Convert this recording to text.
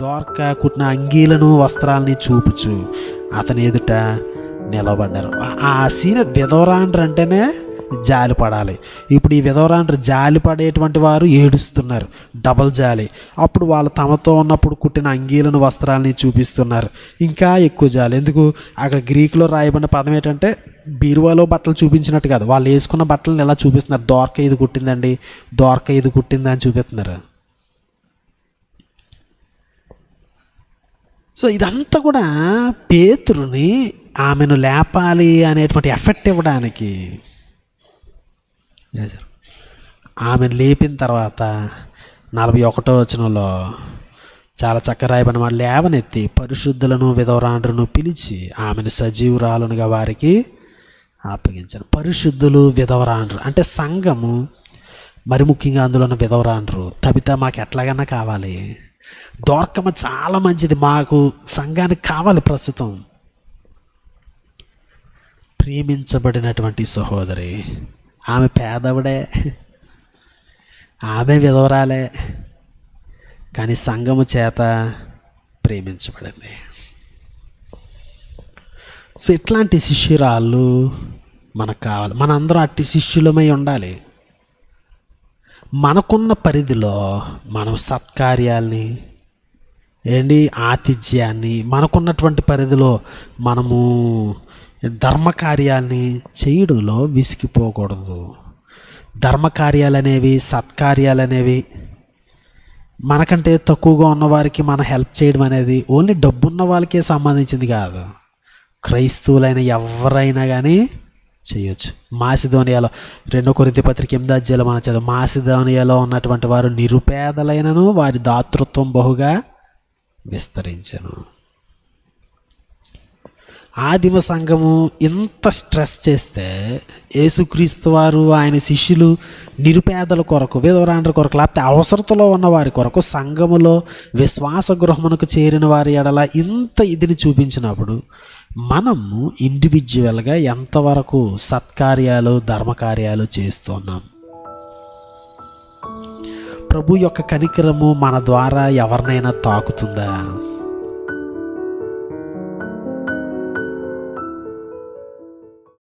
దోర్క కుట్టిన అంగీలను వస్త్రాలని చూపుచు. అతని ఎదుట నిలబడ్డారు. ఆ- ఆ సీన్ విధవరాండ్రు అంటేనే జాలి పడాలి. ఇప్పుడు ఈ విధవరాండ్రు జాలి పడేటువంటి వారు ఏడుస్తున్నారు. డబల్ జాలి. అప్పుడు వాళ్ళు తమతో ఉన్నప్పుడు కుట్టిన అంగీలను వస్త్రాలని చూపిస్తున్నారు. ఇంకా ఎక్కువ జాలి. ఎందుకు? అక్కడ గ్రీకులో రాయబడిన పదం ఏంటంటే బీరువాలో బట్టలు చూపించినట్టు కాదు. వాళ్ళు వేసుకున్న బట్టలను ఎలా చూపిస్తున్నారు? దోర్క ఇది కుట్టిందండి. దోర్క ఇది కుట్టిందా అని చూపిస్తున్నారు. సో ఇదంతా కూడా పేతురుని ఆమెను లేపాలి అనేటువంటి ఎఫెక్ట్ ఇవ్వడానికి లేచారు ఆమెను లేపిన తర్వాత నలభై ఒకటో వచనంలో చాలా చక్కగా రాయబడిన వాడు లేవనెత్తి పరిశుద్ధులను విధవరాండ్రును పిలిచి ఆమెను సజీవురాలునిగా వారికి అప్పగించాను పరిశుద్ధులు విధవరాండ్రు అంటే సంఘము మరి ముఖ్యంగా అందులో ఉన్న విధవరాండ్రు తబిత మాకు ఎట్లాగన్నా కావాలి. దోర్కమ్మ చాలా మంచిది మాకు సంఘానికి కావాలి ప్రస్తుతం. ప్రేమించబడినటువంటి సహోదరి ఆమె పేదవిడే. ఆమె విధవరాలే. కానీ సంఘము చేత ప్రేమించబడింది. సో ఇట్లాంటి శిష్యురాళ్ళు మనకు కావాలి. మనందరం అట్టి శిష్యులమై ఉండాలి. మనకున్న పరిధిలో మనం సత్కార్యాల్ని ఏంటి ఆతిథ్యాన్ని మనకున్నటువంటి పరిధిలో మనము ధర్మకార్యాల్ని చేయడంలో విసిగిపోకూడదు. ధర్మకార్యాలు అనేవి సత్కార్యాలు అనేవి మనకంటే తక్కువగా ఉన్నవారికి మన మనం హెల్ప్ చేయడం అనేది ఓన్లీ డబ్బున్న వాళ్ళకే సంబంధించింది కాదు. క్రైస్తవులైన ఎవరైనా కానీ చేయొచ్చు. మాసిధోనియాలో రెండో కొరింథీ పత్రిక ఎనిమిది అధ్యాయులు మనం చదువు. మాసిధోనియాలో ఉన్నటువంటి వారు నిరుపేదలైనను వారి దాతృత్వం బహుగా విస్తరించను. ఆదిమ సంఘము ఇంత స్ట్రెస్ చేస్తే యేసుక్రీస్తు వారు ఆయన శిష్యులు నిరుపేదల కొరకు విధవరాండ్ర కొరకు లేకపోతే అవసరతలో ఉన్న వారి కొరకు సంఘములో విశ్వాస గృహమునకు చేరిన వారి ఎడల ఇంత ఇదిని చూపించినప్పుడు మనము ఇండివిజువల్గా ఎంతవరకు సత్కార్యాలు ధర్మకార్యాలు చేస్తున్నాం ప్రభు యొక్క కనికరము మన ద్వారా ఎవరినైనా తాకుతుందా?